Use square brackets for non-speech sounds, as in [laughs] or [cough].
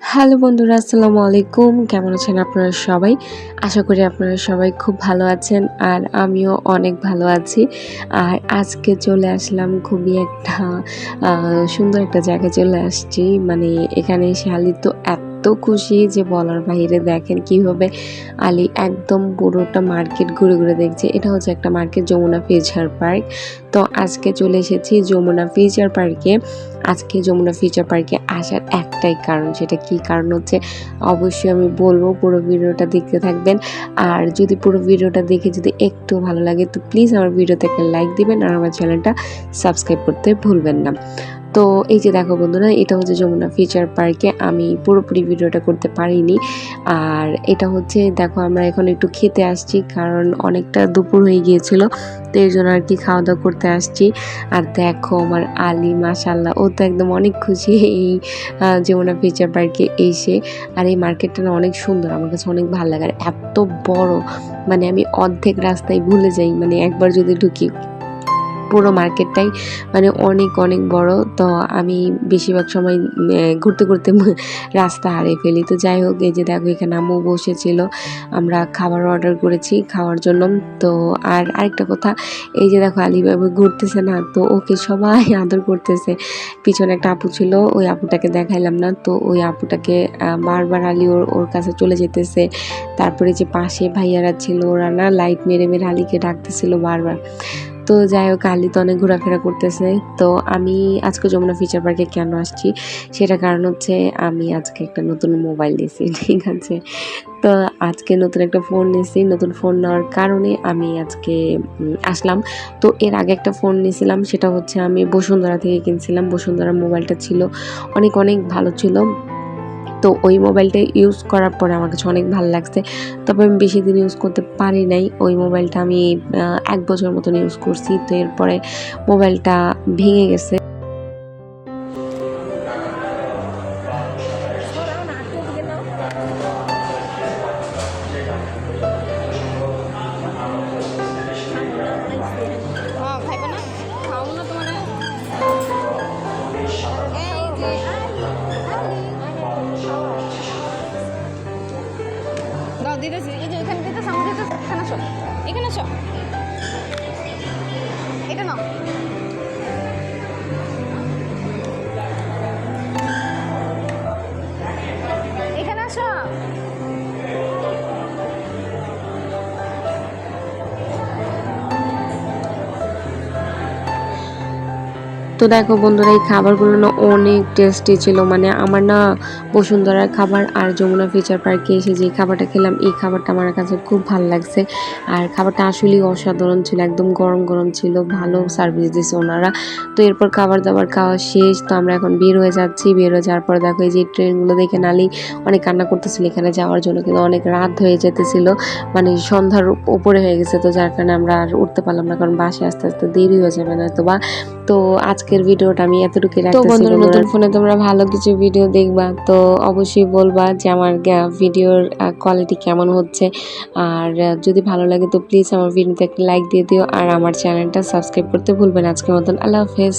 Hello বন্ধুরা, আসসালামু আলাইকুম। কেমন আছেন আপনারা সবাই? আশা করি আপনারা সবাই খুব ভালো আছেন আর আমিও অনেক ভালো আছি। আর আজকে চলে আসলাম খুবই একটা সুন্দর একটা জায়গায় চলে আসছি। মানে এখানে আলি তো এত খুশি যে বলার বাইরে দেখেন কীভাবে আলি একদম পুরোটা মার্কেট ঘুরে ঘুরে দেখছে। এটা হচ্ছে একটা মার্কেট, যমুনা ফিউচার পার্ক। তো আজকে চলে এসেছি যমুনা ফিউচার পার্কে। আজকে যমুনা ফিউচার পার্কে আসার একটাই কারণ, সেটা কি? কারণ হচ্ছে অবশ্যই আমি বলব পুরো ভিডিওটা দেখতে থাকবেন। আর যদি পুরো ভিডিওটা দেখে যদি একটু ভালো লাগে, তো প্লিজ আমার ভিডিওতে একটা লাইক দিবেন আর আমার চ্যানেলটা সাবস্ক্রাইব করতে ভুলবেন না। তো এই যে দেখো বন্ধুরা, এটা হচ্ছে যমুনা ফিউচার পার্কে আমি পুরোপুরি ভিডিওটা করতে পারিনি। আর এটা হচ্ছে, দেখো আমরা এখন একটু খেতে আসছি, কারণ অনেকটা দুপুর হয়ে গিয়েছিল। তো এই জন্য আর কি খাওয়া দাওয়া করতে আসছি। আর দেখো আমার আলী মাশাল্লাহ ও তো একদম অনেক খুশি এই যমুনা ফিচার পার্কে এসে। আর এই মার্কেটটা না অনেক সুন্দর, আমার কাছে অনেক ভালো লাগে। আর এত বড় মানে আমি অর্ধেক রাস্তায় ভুলে যাই মানে একবার যদি ঢুকি পুরো মার্কেটটাই মানে অনেক অনেক বড়। তো আমি বেশিরভাগ সময় ঘুরতে ঘুরতে রাস্তা হারিয়ে ফেলি। তো যাই হোক, এই যে দেখো, এখানে আম্মু বসেছিল। আমরা খাবার অর্ডার করেছি খাওয়ার জন্য। তো আর আরেকটা কথা, এই যে দেখো, আলিবাবু ঘুরতেছে না, তো ওকে সবাই [laughs] আদর করতেছে। পিছনে একটা আপু ছিল, ওই আপুটাকে দেখাইলাম না। তো ওই আপুটাকে বারবার আলি ওর ওর কাছে চলে যেতেছে। তারপরে যে পাশে ভাইয়ারা ছিল, ওরা না লাইট মেরে মেরে আলিকে ডাকতেছিল বারবার। তো যাই হোক, আলি তো অনেক ঘোরাফেরা করতেছে। তো আমি আজকে যমুনা ফিচার পার্কে কেন আসছি? সেটা কারণ হচ্ছে আমি আজকে একটা নতুন মোবাইল নিয়েছি [laughs] ঠিক আছে? তো আজকে নতুন একটা ফোন নিয়েছি নতুন ফোন নেওয়ার কারণে আমি আজকে আসলাম। তো এর আগে একটা ফোন নিয়েছিলাম সেটা হচ্ছে আমি বসুন্ধরা থেকে কিনছিলাম। বসুন্ধরা মোবাইলটা ছিল, অনেক অনেক ভালো ছিল। তো ওই মোবাইলটা ইউজ করার পরে আমার কাছে অনেক ভালো লাগছে। তবে আমি বেশি দিন ইউজ করতে পারি নাই। ওই মোবাইলটা আমি এক বছর মতন ইউজ করছি। তো এরপরে মোবাইলটা ভেঙে গেছে। দিতেছি এই যে এখানে দিতেছে দিতেছে এখানে আসো এখানে আসো এটা নাও। তো দেখো বন্ধুরা, এই খাবারগুলো না অনেক টেস্টি ছিল। মানে আমার না বসুন্ধরার খাবার আর যমুনা ফিচার পার্কে এসে যে খাবারটা খেলাম, এই খাবারটা আমার কাছে খুব ভালো লাগছে। আর খাবারটা আসলেই অসাধারণ ছিল, একদম গরম গরম ছিল, ভালো সার্ভিস দিছে ওনারা। তো এরপর খাবার দাবার খাওয়া শেষ, তো আমরা এখন বের হয়ে যাচ্ছি। বের হয়ে যাওয়ার পর দেখো এই যে ট্রেনগুলো দেখে নালি, অনেক কান্না করতেছিল এখানে যাওয়ার জন্য, কিন্তু অনেক রাত হয়ে যেতেছিল। মানে সন্ধ্যার উপরে হয়ে গেছে তো, যার কারণে আমরা আর উঠতে পারলাম না, কারণ বাসে আস্তে আস্তে দেরি হয়ে যাবে না তো বা তো আজকের ভিডিওটা আমি এতটুকু রাখতেছি বন্ধুরা নতুন ফোনে তোমরা ভালো কিছু ভিডিও দেখবা তো অবশ্যই বলবা যে আমার ভিডিওর কোয়ালিটি কেমন হচ্ছে। আর যদি ভালো লাগে তো প্লিজ আমার ভিডিওতে একটা লাইক দিয়ে দিও আর আমার চ্যানেলটা সাবস্ক্রাইব করতে ভুলবেন আজকের মতন আল্লাহ হাফেজ।